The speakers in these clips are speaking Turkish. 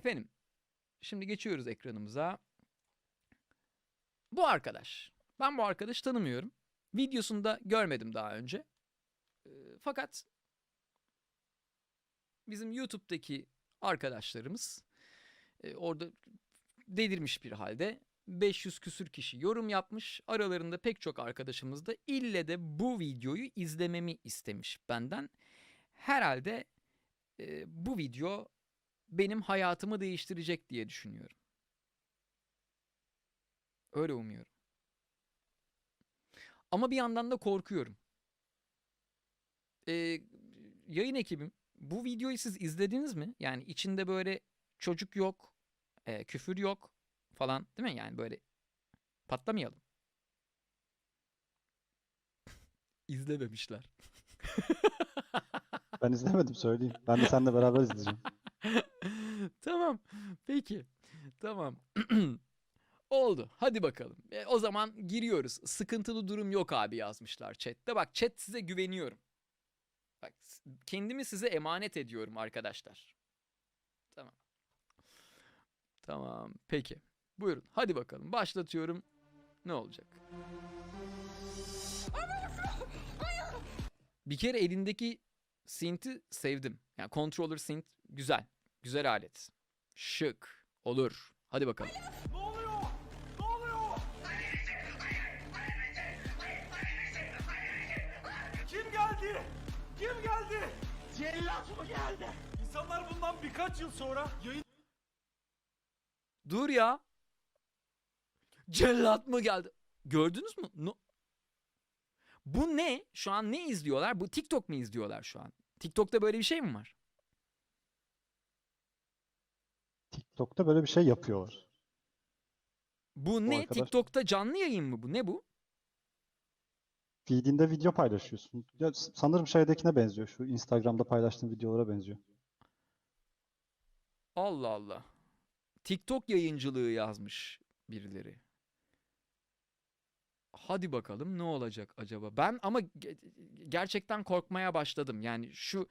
Efendim, şimdi geçiyoruz ekranımıza. Bu arkadaş. Ben bu arkadaşı tanımıyorum. Videosunu da görmedim daha önce. Ee, Fakat bizim YouTube'daki arkadaşlarımız e, orada delirmiş bir halde 500 küsür kişi yorum yapmış. Aralarında pek çok arkadaşımız da ille de bu videoyu izlememi istemiş benden. Herhalde e, bu video benim hayatımı değiştirecek diye düşünüyorum. Öyle umuyorum. Ama bir yandan da korkuyorum. Ee, yayın ekibim, bu videoyu siz izlediniz mi? Yani içinde böyle çocuk yok, e, küfür yok falan değil mi? Yani böyle patlamayalım. İzlememişler. Ben izlemedim söyleyeyim. Ben de seninle beraber izleyeceğim. Tamam. Peki. Tamam. Oldu. Hadi bakalım. E, o zaman giriyoruz. Sıkıntılı durum yok abi yazmışlar chatte. Bak chat size güveniyorum. Bak kendimi size emanet ediyorum arkadaşlar. Tamam. Tamam. Peki. Buyurun. Hadi bakalım. Başlatıyorum. Ne olacak? Bir kere elindeki synth'i sevdim. Yani controller synth güzel. Güzel alet. Şık. Olur. Hadi bakalım. Ne oluyor? Ne oluyor? Kim geldi? Kim geldi? Cellat mı geldi? İnsanlar bundan birkaç yıl sonra yayın Dur ya. Cellat mı geldi? Gördünüz mü? No- Bu ne? Şu an ne izliyorlar? Bu TikTok mu izliyorlar şu an? TikTok'ta böyle bir şey mi var? TikTok'ta böyle bir şey yapıyorlar. Bu ne? arkadaş- TikTok'ta canlı yayın mı bu? Ne bu? Feed'inde video paylaşıyorsun. Ya sanırım şeydekine benziyor. Şu Instagram'da paylaştığın videolara benziyor. Allah Allah. TikTok yayıncılığı yazmış birileri. Hadi bakalım ne olacak acaba? Ben ama ge- gerçekten korkmaya başladım. Yani şu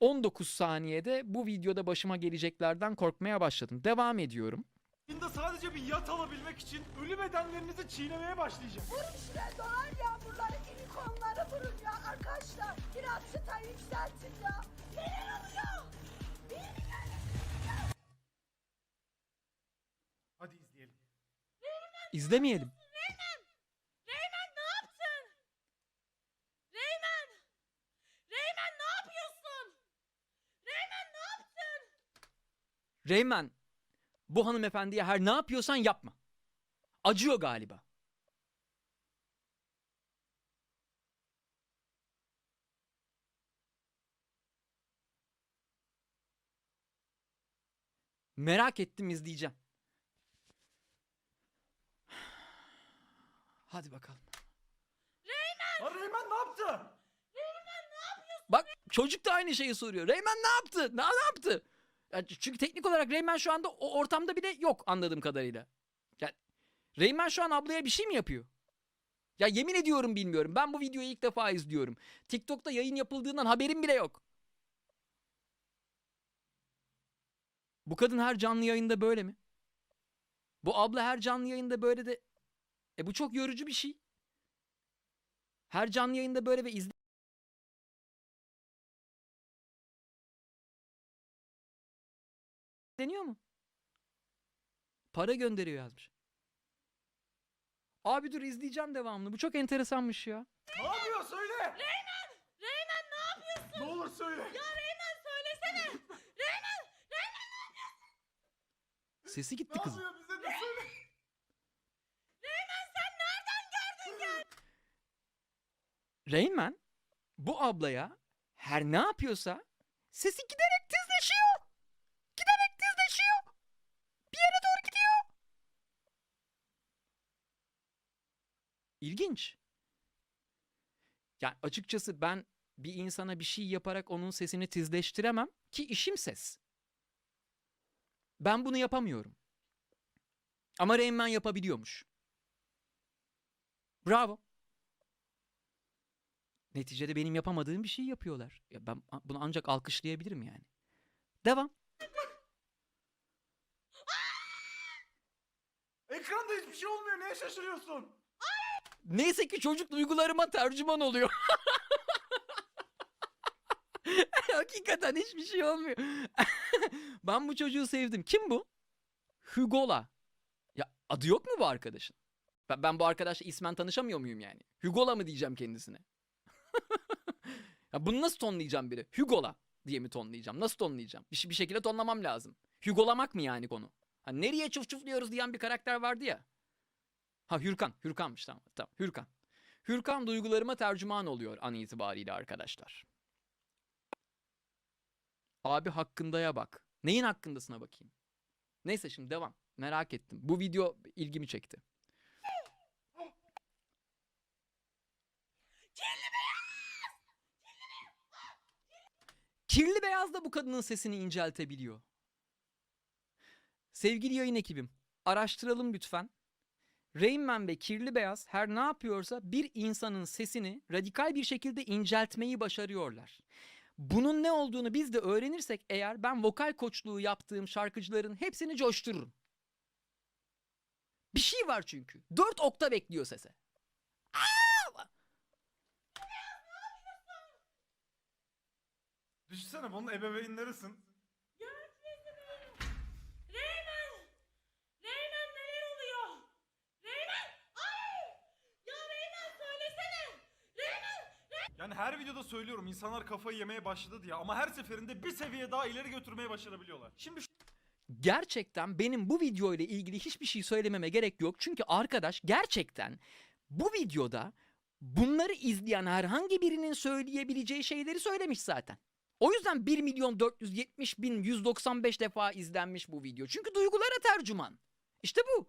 19 saniyede bu videoda başıma geleceklerden korkmaya başladım. Devam ediyorum. yayında sadece bir yat alabilmek için ölü bedenlerinizi çiğnemeye başlayacağım. Şuraya dolar yağmurları, unicornları vurun ya arkadaşlar. Biraz çıta yükseltin ya. Neler oluyor? Hadi izleyelim. İzlemeyelim. Reymen ne yaptın? Reymen! Reymen ne yapıyorsun? Reymen ne yaptın? Reymen, bu hanımefendiye her ne yapıyorsan yapma. Acıyor galiba. Merak ettim izleyeceğim. Hadi bakalım. Lan Reymen ne yaptı? Bak çocuk da aynı şeyi soruyor. Reymen ne yaptı? Ne, ne yaptı? Çünkü teknik olarak Reymen şu anda o ortamda bile yok anladığım kadarıyla. Ya Reymen şu an ablaya bir şey mi yapıyor? Ya yemin ediyorum bilmiyorum. Ben bu videoyu ilk defa izliyorum. TikTok'ta yayın yapıldığından haberim bile yok. Bu kadın her canlı yayında böyle mi? Bu abla her canlı yayında böyle de... E bu çok yorucu bir şey. Her canlı yayında böyle ve izle... Deniyor mu? Para gönderiyor yazmış. Abi dur izleyeceğim devamlı. Bu çok enteresanmış ya. Ne yapıyor söyle. Reymen! Reymen ne yapıyorsun? Ne olur söyle. Ya Reymen söylesene! Reymen! Reymen ne yapıyorsun? Sesi gitti Ne kızın. yapıyor bize de söyle. Reymen sen nereden geldin gel? Reymen bu ablaya her ne yapıyorsa sesi giderek tizleşiyor. Giderek tizleşiyor. Bir yere doğru gidiyor. İlginç. Yani açıkçası ben bir insana bir şey yaparak onun sesini tizleştiremem ki işim ses. Ben bunu yapamıyorum. Ama Rain yapabiliyormuş. Bravo. Neticede benim yapamadığım bir şey yapıyorlar. Ya ben bunu ancak alkışlayabilirim yani. Devam. ekranda hiçbir şey olmuyor. Neye şaşırıyorsun? Neyse ki çocuk duygularıma tercüman oluyor. Hakikaten hiçbir şey olmuyor. ben bu çocuğu sevdim. Kim bu? Hugola. Ya adı yok mu bu arkadaşın? Ben, ben bu arkadaşla ismen tanışamıyor muyum yani? Hugola mı diyeceğim kendisine? ya bunu nasıl tonlayacağım biri? Hugola diye mi tonlayacağım? Nasıl tonlayacağım? Bir, şey- bir şekilde tonlamam lazım. Hugolamak mı yani konu? Ha, nereye çuf çufluyoruz diyen bir karakter vardı ya. Ha Hürkan. Hürkan'mış tamam. Tamam Hürkan. Hürkan duygularıma tercüman oluyor an itibariyle arkadaşlar. Abi hakkındaya bak. Neyin hakkındasına bakayım. Neyse şimdi devam. Merak ettim. Bu video ilgimi çekti. Kirli beyaz da bu kadının sesini inceltebiliyor. Sevgili yayın ekibim, araştıralım lütfen. Rain Man ve Kirli Beyaz her ne yapıyorsa bir insanın sesini radikal bir şekilde inceltmeyi başarıyorlar. Bunun ne olduğunu biz de öğrenirsek eğer ben vokal koçluğu yaptığım şarkıcıların hepsini coştururum. Bir şey var çünkü. Dört okta bekliyor sese. Düşünsene bunun ebeveynlerisin. Reymen! Reymen neler oluyor? Reymen! Ay! Ya Reymen söylesene! Reymen! Yani her videoda söylüyorum insanlar kafayı yemeye başladı diye ama her seferinde bir seviye daha ileri götürmeye başarabiliyorlar. Şimdi şu Gerçekten benim bu video ile ilgili hiçbir şey söylememe gerek yok. Çünkü arkadaş gerçekten bu videoda bunları izleyen herhangi birinin söyleyebileceği şeyleri söylemiş zaten. O yüzden 1 milyon 470 bin 195 defa izlenmiş bu video. Çünkü duygulara tercüman. İşte bu.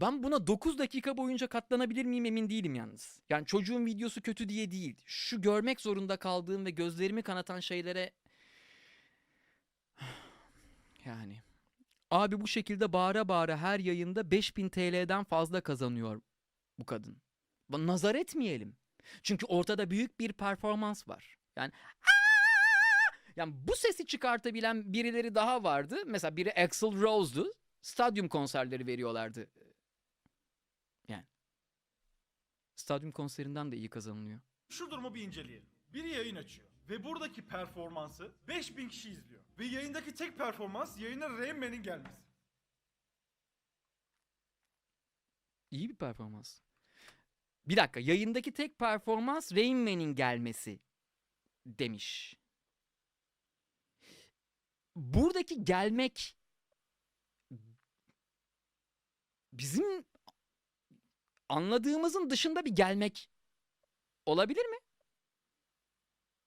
Ben buna 9 dakika boyunca katlanabilir miyim emin değilim yalnız. Yani çocuğun videosu kötü diye değil. Şu görmek zorunda kaldığım ve gözlerimi kanatan şeylere yani. Abi bu şekilde bağıra bağıra her yayında 5000 TL'den fazla kazanıyor bu kadın. Nazar etmeyelim. Çünkü ortada büyük bir performans var. Yani yani bu sesi çıkartabilen birileri daha vardı. Mesela biri Axl Rose'du. Stadyum konserleri veriyorlardı. Yani. Stadyum konserinden de iyi kazanılıyor. şu durumu bir inceleyelim. Biri yayın açıyor ve buradaki performansı 5000 kişi izliyor. Ve yayındaki tek performans yayına Rain Man'in gelmesi. İyi bir performans. Bir dakika yayındaki tek performans Rain Man'in gelmesi demiş. Buradaki gelmek bizim anladığımızın dışında bir gelmek olabilir mi?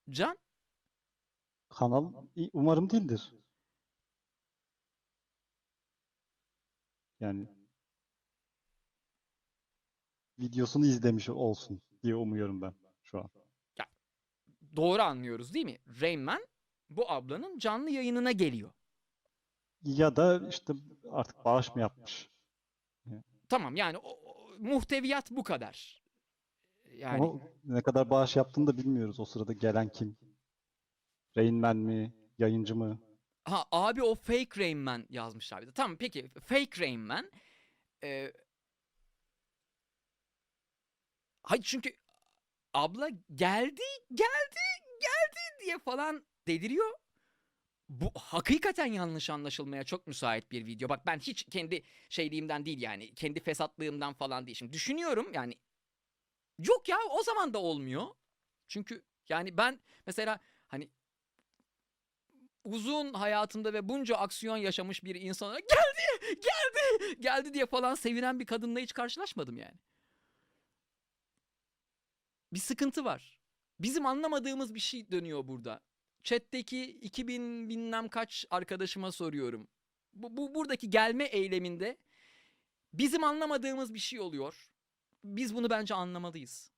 Can? Kanal umarım değildir. Yani videosunu izlemiş olsun diye umuyorum ben şu an. Doğru anlıyoruz değil mi? Rain Man bu ablanın canlı yayınına geliyor. Ya da işte artık bağış mı yapmış? Tamam yani o- muhteviyat bu kadar. Yani Ama ne kadar bağış yaptığını da bilmiyoruz o sırada gelen kim? Rain Man mi? Yayıncı mı? ha abi o fake Rain Man yazmış abi. Tamam peki fake Rain Man. Ee, hayır çünkü abla geldi geldi geldi diye falan deliriyor. Bu hakikaten yanlış anlaşılmaya çok müsait bir video. Bak ben hiç kendi şeyliğimden değil yani. Kendi fesatlığımdan falan değil. Şimdi düşünüyorum yani. Yok ya o zaman da olmuyor. Çünkü yani ben mesela hani uzun hayatımda ve bunca aksiyon yaşamış bir insan olarak geldi, geldi, geldi diye falan sevinen bir kadınla hiç karşılaşmadım yani. Bir sıkıntı var. Bizim anlamadığımız bir şey dönüyor burada. Chat'teki 2000 bilmem kaç arkadaşıma soruyorum. Bu, bu buradaki gelme eyleminde bizim anlamadığımız bir şey oluyor. Biz bunu bence anlamalıyız.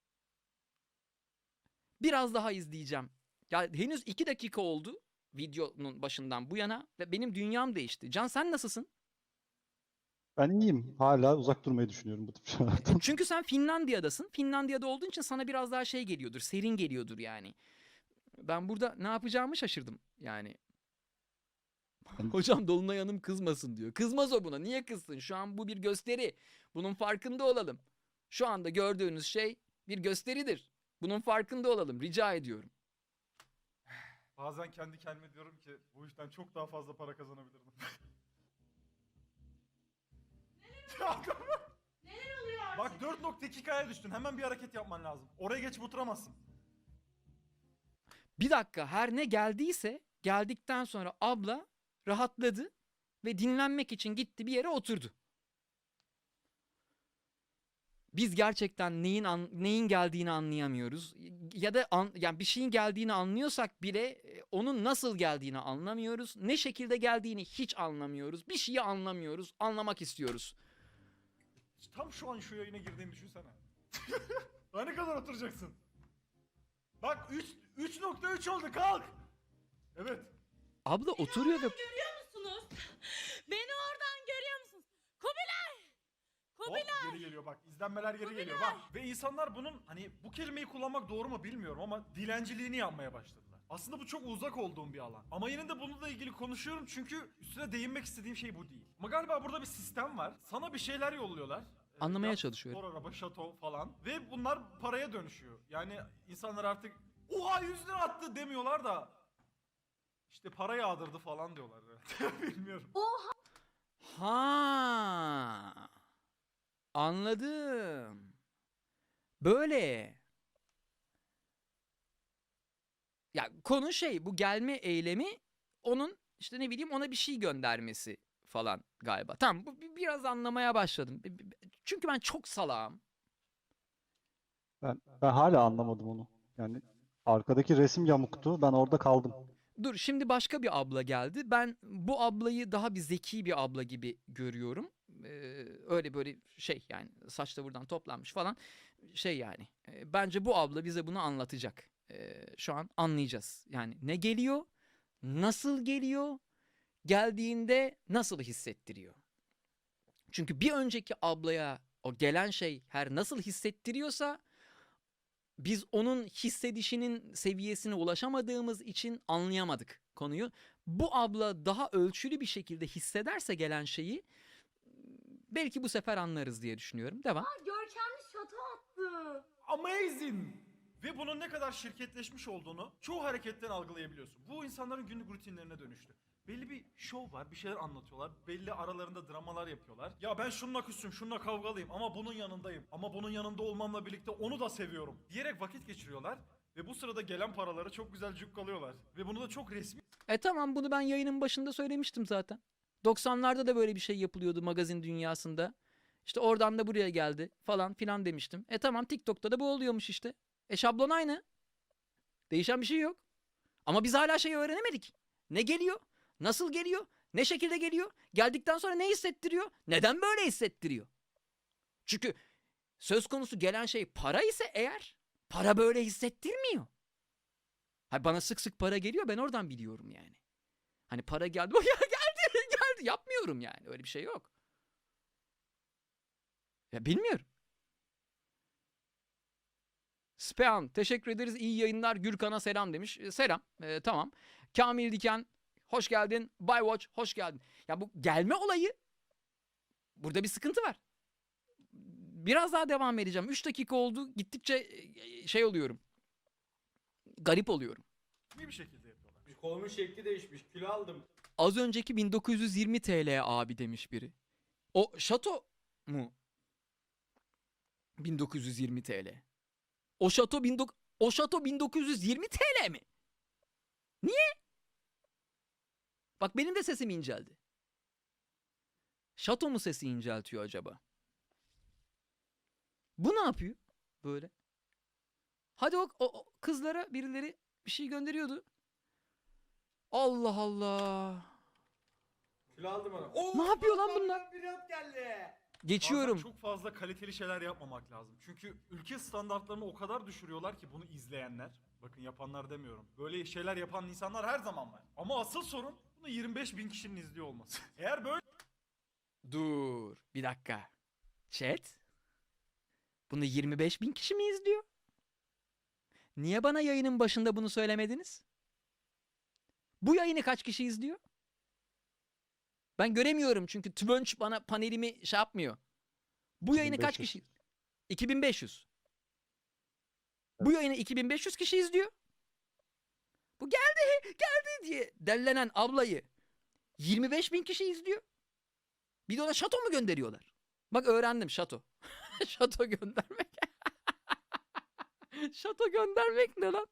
Biraz daha izleyeceğim. Ya henüz 2 dakika oldu videonun başından bu yana ve benim dünyam değişti. Can sen nasılsın? Ben iyiyim. Hala uzak durmayı düşünüyorum bu tip şeylerden. Çünkü sen Finlandiya'dasın. Finlandiya'da olduğun için sana biraz daha şey geliyordur, serin geliyordur yani. Ben burada ne yapacağımı şaşırdım yani. Hocam Dolunay Hanım kızmasın diyor. Kızmaz o buna. Niye kızsın? Şu an bu bir gösteri. Bunun farkında olalım. Şu anda gördüğünüz şey bir gösteridir. Bunun farkında olalım. Rica ediyorum. Bazen kendi kendime diyorum ki bu işten çok daha fazla para kazanabilirdim. Neler oluyor? Bak 4.2K'ya düştün. Hemen bir hareket yapman lazım. Oraya geçip oturamazsın. Bir dakika her ne geldiyse geldikten sonra abla rahatladı ve dinlenmek için gitti bir yere oturdu. Biz gerçekten neyin an- neyin geldiğini anlayamıyoruz ya da an- yani bir şeyin geldiğini anlıyorsak bile e, onun nasıl geldiğini anlamıyoruz. Ne şekilde geldiğini hiç anlamıyoruz. Bir şeyi anlamıyoruz, anlamak istiyoruz. Tam şu an şu yayına girdiğini düşünsene. Daha ne kadar oturacaksın? Bak 3 3.3 oldu kalk. Evet. Abla oturuyor ve Görüyor musunuz? Beni oradan görüyor musunuz? Kubilay! Hop Kubilay! geri geliyor bak. izlenmeler geri geliyor bak. Ve insanlar bunun hani bu kelimeyi kullanmak doğru mu bilmiyorum ama dilenciliğini yapmaya başladılar. Aslında bu çok uzak olduğum bir alan. Ama yine de bununla ilgili konuşuyorum çünkü üstüne değinmek istediğim şey bu değil. Ama galiba burada bir sistem var. Sana bir şeyler yolluyorlar. Ee, Anlamaya yat, çalışıyorum. Spor araba, şato falan. Ve bunlar paraya dönüşüyor. Yani insanlar artık oha 100 lira attı demiyorlar da işte para yağdırdı falan diyorlar. Bilmiyorum. Ha. Anladım. Böyle. Ya konu şey bu gelme eylemi onun işte ne bileyim ona bir şey göndermesi falan galiba. Tamam bu bi- biraz anlamaya başladım. Çünkü ben çok salağım. Ben, ben hala anlamadım onu. Yani arkadaki resim yamuktu. Ben orada kaldım. Dur şimdi başka bir abla geldi. Ben bu ablayı daha bir zeki bir abla gibi görüyorum. Ee, öyle böyle şey yani saç da buradan toplanmış falan. Şey yani e, bence bu abla bize bunu anlatacak. Ee, şu an anlayacağız. Yani ne geliyor? Nasıl geliyor? Geldiğinde nasıl hissettiriyor? Çünkü bir önceki ablaya o gelen şey her nasıl hissettiriyorsa biz onun hissedişinin seviyesine ulaşamadığımız için anlayamadık konuyu. Bu abla daha ölçülü bir şekilde hissederse gelen şeyi belki bu sefer anlarız diye düşünüyorum. Devam. Görkemli şato attı. Amazing! Ve bunun ne kadar şirketleşmiş olduğunu çoğu hareketten algılayabiliyorsun. Bu insanların günlük rutinlerine dönüştü. Belli bir şov var, bir şeyler anlatıyorlar. Belli aralarında dramalar yapıyorlar. Ya ben şununla küsüm, şununla kavgalıyım ama bunun yanındayım. Ama bunun yanında olmamla birlikte onu da seviyorum. Diyerek vakit geçiriyorlar. Ve bu sırada gelen paraları çok güzel cukkalıyorlar. Ve bunu da çok resmi E tamam bunu ben yayının başında söylemiştim zaten. 90'larda da böyle bir şey yapılıyordu magazin dünyasında. İşte oradan da buraya geldi falan filan demiştim. E tamam TikTok'ta da bu oluyormuş işte. E şablon aynı. Değişen bir şey yok. Ama biz hala şeyi öğrenemedik. Ne geliyor? Nasıl geliyor? Ne şekilde geliyor? Geldikten sonra ne hissettiriyor? Neden böyle hissettiriyor? Çünkü söz konusu gelen şey para ise eğer para böyle hissettirmiyor. Ha bana sık sık para geliyor ben oradan biliyorum yani. Hani para geldi. Ya geldi geldi yapmıyorum yani öyle bir şey yok. Ya bilmiyorum. Spean teşekkür ederiz iyi yayınlar Gürkan'a selam demiş. E, selam E, tamam. Kamil Diken hoş geldin. Baywatch hoş geldin. Ya bu gelme olayı burada bir sıkıntı var. Biraz daha devam edeceğim. 3 dakika oldu gittikçe e, şey oluyorum. Garip oluyorum. bir şekilde yapıyorlar. Kolumun şekli değişmiş. Kilo aldım. Az önceki 1920 TL abi demiş biri. O şato mu? 1920 TL. O şato 19 o şato 1920 TL mi? Niye? Bak benim de sesim inceldi. Şato mu sesi inceltiyor acaba? Bu ne yapıyor böyle? Hadi o, o- o kızlara birileri bir şey gönderiyordu. Allah Allah. Kilo aldım ona. Oo, Ne yapıyor lan bunlar? Bir geldi. Geçiyorum. Bazen çok fazla kaliteli şeyler yapmamak lazım. Çünkü ülke standartlarını o kadar düşürüyorlar ki bunu izleyenler. Bakın yapanlar demiyorum. Böyle şeyler yapan insanlar her zaman var. Ama asıl sorun bunu 25 bin kişinin izliyor olması. Eğer böyle Dur bir dakika. Chat. Bunu 25 bin kişi mi izliyor? Niye bana yayının başında bunu söylemediniz? Bu yayını kaç kişi izliyor? Ben göremiyorum çünkü Twitch bana panelimi şey yapmıyor. Bu yayını kaç 2500. kişi? 2500. Bu yayını 2500 kişi izliyor. Bu geldi, geldi diye dellenen ablayı 25 bin kişi izliyor. Bir de ona şato mu gönderiyorlar? Bak öğrendim şato. şato göndermek. şato göndermek ne lan?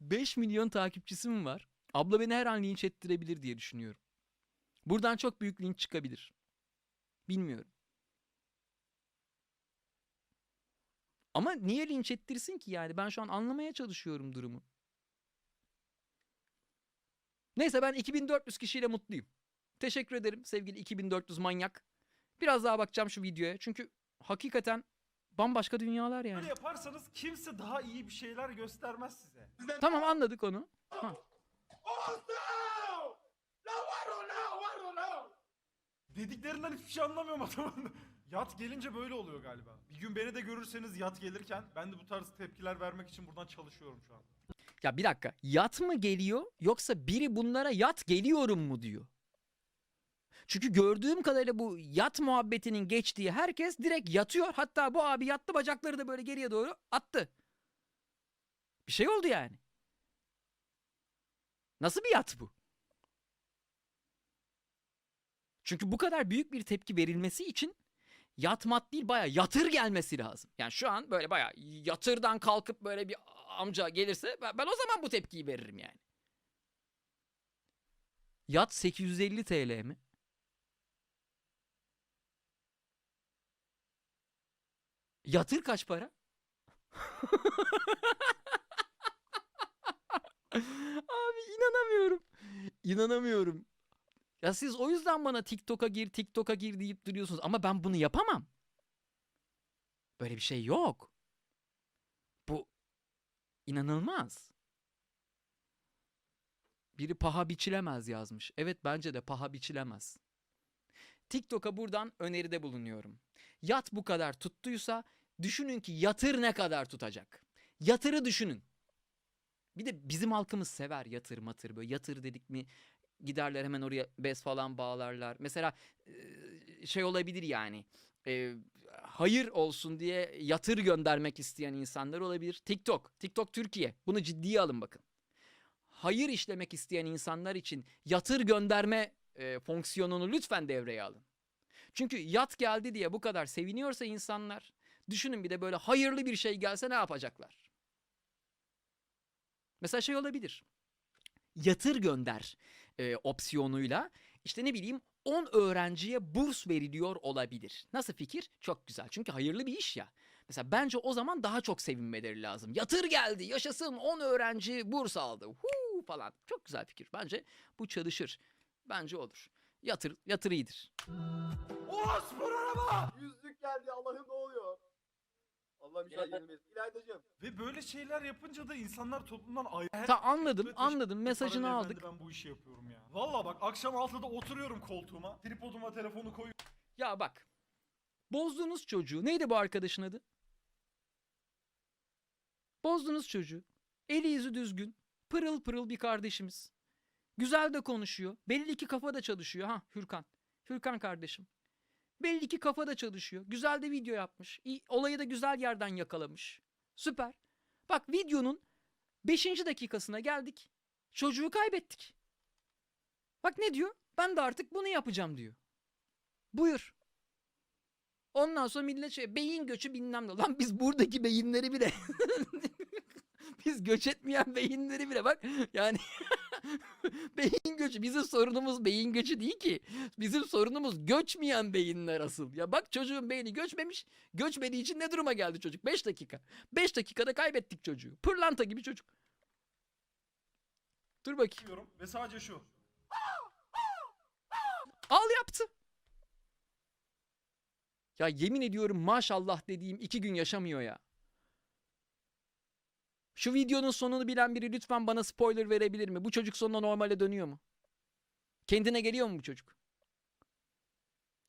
5 milyon takipçisi mi var? Abla beni her an linç ettirebilir diye düşünüyorum. Buradan çok büyük linç çıkabilir. Bilmiyorum. Ama niye linç ettirsin ki yani? Ben şu an anlamaya çalışıyorum durumu. Neyse ben 2400 kişiyle mutluyum. Teşekkür ederim sevgili 2400 manyak. Biraz daha bakacağım şu videoya. Çünkü hakikaten bambaşka dünyalar yani. Böyle yaparsanız kimse daha iyi bir şeyler göstermez size. Tamam anladık onu. Ha. Dediklerinden hiçbir şey anlamıyorum adamın. Yat gelince böyle oluyor galiba. Bir gün beni de görürseniz yat gelirken ben de bu tarz tepkiler vermek için buradan çalışıyorum şu an. Ya bir dakika. Yat mı geliyor yoksa biri bunlara yat geliyorum mu diyor. Çünkü gördüğüm kadarıyla bu yat muhabbetinin geçtiği herkes direkt yatıyor. Hatta bu abi yattı bacakları da böyle geriye doğru attı. Bir şey oldu yani. Nasıl bir yat bu? Çünkü bu kadar büyük bir tepki verilmesi için yatmat değil baya yatır gelmesi lazım. Yani şu an böyle baya yatırdan kalkıp böyle bir amca gelirse ben, ben o zaman bu tepkiyi veririm yani. Yat 850 TL mi? Yatır kaç para? Abi inanamıyorum. İnanamıyorum. Ya siz o yüzden bana TikTok'a gir, TikTok'a gir deyip duruyorsunuz ama ben bunu yapamam. Böyle bir şey yok. Bu inanılmaz. Biri paha biçilemez yazmış. Evet bence de paha biçilemez. TikTok'a buradan öneride bulunuyorum. Yat bu kadar tuttuysa düşünün ki yatır ne kadar tutacak. Yatırı düşünün. Bir de bizim halkımız sever yatır matır böyle yatır dedik mi giderler hemen oraya bez falan bağlarlar. Mesela şey olabilir yani hayır olsun diye yatır göndermek isteyen insanlar olabilir. TikTok, TikTok Türkiye bunu ciddiye alın bakın. Hayır işlemek isteyen insanlar için yatır gönderme fonksiyonunu lütfen devreye alın. Çünkü yat geldi diye bu kadar seviniyorsa insanlar düşünün bir de böyle hayırlı bir şey gelse ne yapacaklar? Mesela şey olabilir. Yatır gönder e, opsiyonuyla işte ne bileyim 10 öğrenciye burs veriliyor olabilir. Nasıl fikir? Çok güzel. Çünkü hayırlı bir iş ya. Mesela bence o zaman daha çok sevinmeleri lazım. Yatır geldi, yaşasın 10 öğrenci burs aldı. Huu falan. Çok güzel fikir. Bence bu çalışır. Bence olur. Yatır, yatır iyidir. Oha spor araba! Yüzlük geldi Allah'ım ne oluyor? Allah'ım inşallah yenilmeyiz. İlaydacığım. Ve böyle şeyler yapınca da insanlar toplumdan ayrı. Ta anladım, anladım. Mesajını paralel aldık. Ben bu işi yapıyorum ya. Valla bak akşam 6'da oturuyorum koltuğuma. Tripoduma telefonu koyuyorum. Ya bak. Bozdunuz çocuğu. Neydi bu arkadaşın adı? Bozdunuz çocuğu. Eli yüzü düzgün. Pırıl pırıl bir kardeşimiz. Güzel de konuşuyor. Belli ki kafa da çalışıyor. Ha Hürkan. Hürkan kardeşim. Belli ki kafa da çalışıyor. Güzel de video yapmış. Olayı da güzel yerden yakalamış. Süper. Bak videonun 5. dakikasına geldik. Çocuğu kaybettik. Bak ne diyor? Ben de artık bunu yapacağım diyor. Buyur. Ondan sonra millet şey beyin göçü bilmem ne. Lan biz buradaki beyinleri bile biz göç etmeyen beyinleri bile bak yani beyin göçü bizim sorunumuz beyin göçü değil ki. Bizim sorunumuz göçmeyen beyinler asıl. Ya bak çocuğun beyni göçmemiş. Göçmediği için ne duruma geldi çocuk? 5 dakika. 5 dakikada kaybettik çocuğu. Pırlanta gibi çocuk. Dur bakayım. ve sadece şu. Al yaptı. Ya yemin ediyorum maşallah dediğim iki gün yaşamıyor ya. Şu videonun sonunu bilen biri lütfen bana spoiler verebilir mi? Bu çocuk sonuna normale dönüyor mu? Kendine geliyor mu bu çocuk?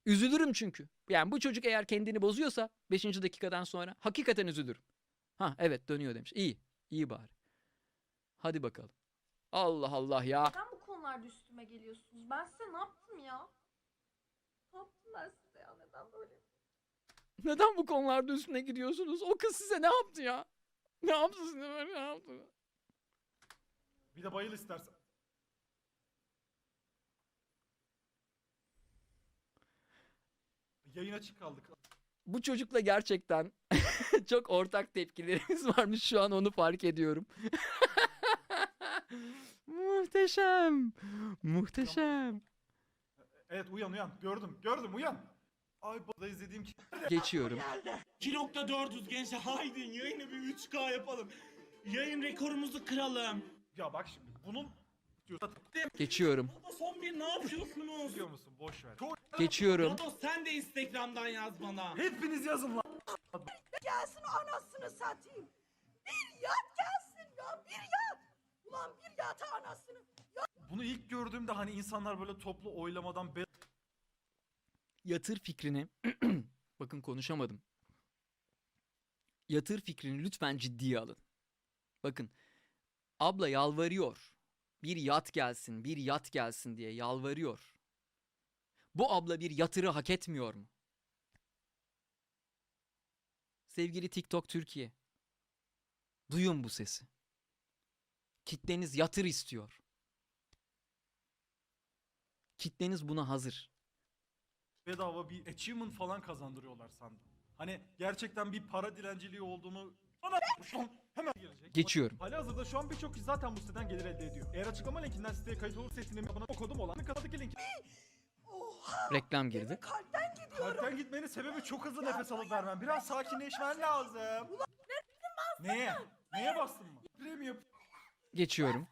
Üzülürüm çünkü. Yani bu çocuk eğer kendini bozuyorsa 5. dakikadan sonra hakikaten üzülürüm. Ha evet dönüyor demiş. İyi. İyi bari. Hadi bakalım. Allah Allah ya. Neden bu konularda üstüme geliyorsunuz? Ben size ne yaptım ya? Ne yaptım ben size ya? Neden böyle? Neden bu konularda üstüne gidiyorsunuz? O kız size ne yaptı ya? Ne yaptı size böyle ne yaptı? Bir de bayıl istersen. Yayın açık kaldık. Bu çocukla gerçekten çok ortak tepkilerimiz varmış şu an onu fark ediyorum. Muhteşem. Muhteşem. Evet uyan uyan. Gördüm gördüm uyan. Ay burada izlediğim ki. Geçiyorum. 2.400 gençler haydi yayını bir 3K yapalım. Yayın rekorumuzu kıralım. Ya bak şimdi bunun Geçiyorum. Baba son bir ne yapıyorsunuz? biliyor musun? Boş ver. Çok... Geçiyorum. Dodo sen de Instagram'dan yaz bana. Hepiniz yazın lan. Gelsin anasını satayım. Bir yat gelsin ya bir yat. Ulan bir yata anasını. Bunu ilk gördüğümde hani insanlar böyle toplu oylamadan be Yatır fikrini bakın konuşamadım. Yatır fikrini lütfen ciddiye alın. Bakın abla yalvarıyor. Bir yat gelsin, bir yat gelsin diye yalvarıyor. Bu abla bir yatırı hak etmiyor mu? Sevgili TikTok Türkiye. Duyun bu sesi. Kitleniz yatır istiyor. Kitleniz buna hazır. Bedava bir achievement falan kazandırıyorlar sandım. Hani gerçekten bir para dilenciliği olduğunu bana hemen gelecek. Geçiyorum. Hali hazırda şu an birçok kişi zaten bu siteden gelir elde ediyor. Eğer açıklama linkinden siteye kayıt olursa sitinin bana kodum olan kasadaki link. Oha. Reklam girdi. Kalpten gidiyorum. Kalpten gitmenin sebebi çok hızlı nefes alıp vermem. Biraz sakinleşmen lazım. Neye? Neye bastın mı? Sprey mi yap? Geçiyorum.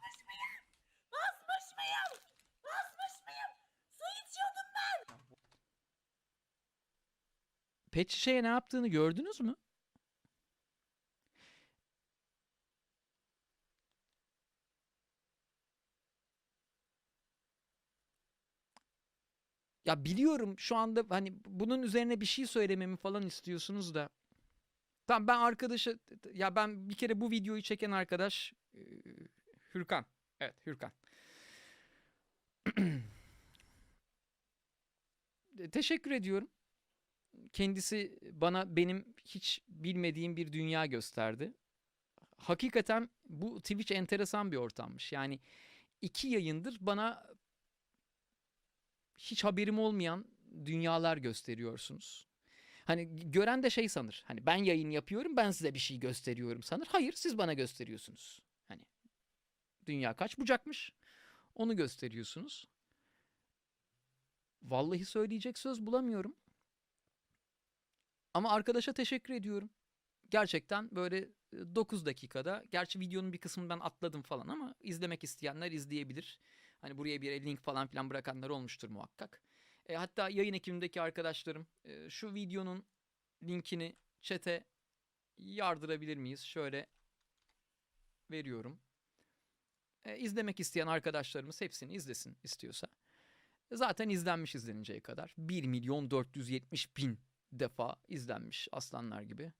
Pet ne yaptığını gördünüz mü? Ya biliyorum şu anda hani bunun üzerine bir şey söylememi falan istiyorsunuz da. Tamam ben arkadaşı ya ben bir kere bu videoyu çeken arkadaş e, Hürkan. Evet Hürkan. Teşekkür ediyorum kendisi bana benim hiç bilmediğim bir dünya gösterdi. Hakikaten bu Twitch enteresan bir ortammış. Yani iki yayındır bana hiç haberim olmayan dünyalar gösteriyorsunuz. Hani gören de şey sanır. Hani ben yayın yapıyorum, ben size bir şey gösteriyorum sanır. Hayır, siz bana gösteriyorsunuz. Hani dünya kaç bucakmış? Onu gösteriyorsunuz. Vallahi söyleyecek söz bulamıyorum. Ama arkadaşa teşekkür ediyorum. Gerçekten böyle 9 dakikada, gerçi videonun bir kısmını ben atladım falan ama izlemek isteyenler izleyebilir. Hani buraya bir link falan filan bırakanlar olmuştur muhakkak. E, hatta yayın ekibindeki arkadaşlarım e, şu videonun linkini chat'e yardırabilir miyiz? Şöyle veriyorum. E, izlemek isteyen arkadaşlarımız hepsini izlesin istiyorsa. Zaten izlenmiş izleninceye kadar. 1 milyon 470 bin defa izlenmiş aslanlar gibi.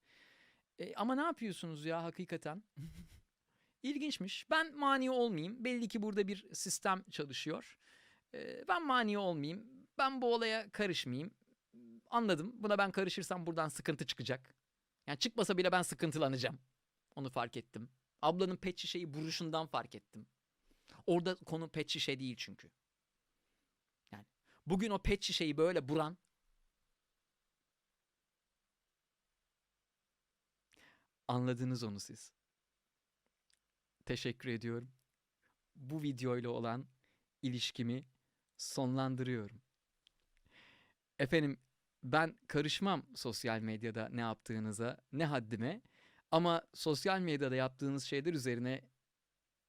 E, ama ne yapıyorsunuz ya hakikaten? İlginçmiş. Ben mani olmayayım. Belli ki burada bir sistem çalışıyor. E, ben mani olmayayım. Ben bu olaya karışmayayım. Anladım. Buna ben karışırsam buradan sıkıntı çıkacak. Yani çıkmasa bile ben sıkıntılanacağım. Onu fark ettim. Ablanın pet şişeyi vuruşundan fark ettim. Orada konu pet şişe değil çünkü. Yani bugün o pet şişeyi böyle buran Anladınız onu siz. Teşekkür ediyorum. Bu videoyla olan ilişkimi sonlandırıyorum. Efendim ben karışmam sosyal medyada ne yaptığınıza, ne haddime. Ama sosyal medyada yaptığınız şeyler üzerine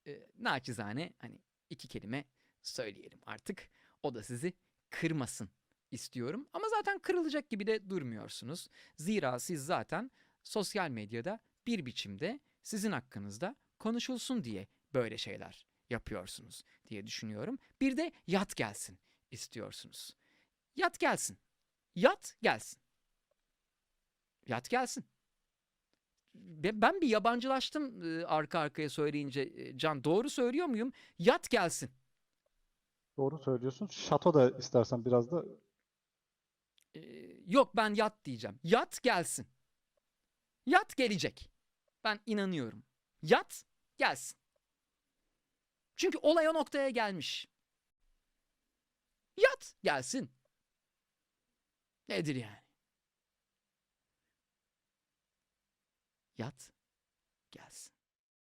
e, naçizane hani iki kelime söyleyelim artık. O da sizi kırmasın istiyorum. Ama zaten kırılacak gibi de durmuyorsunuz. Zira siz zaten sosyal medyada bir biçimde sizin hakkınızda konuşulsun diye böyle şeyler yapıyorsunuz diye düşünüyorum. Bir de yat gelsin istiyorsunuz. Yat gelsin. Yat gelsin. Yat gelsin. Be- Ben bir yabancılaştım e, arka arkaya söyleyince. E, Can doğru söylüyor muyum? Yat gelsin. Doğru söylüyorsun. Şato da istersen biraz da Ee, yok ben yat diyeceğim. Yat gelsin. Yat gelecek. Ben inanıyorum. Yat gelsin. Çünkü olay o noktaya gelmiş. Yat gelsin. Nedir yani? Yat gelsin.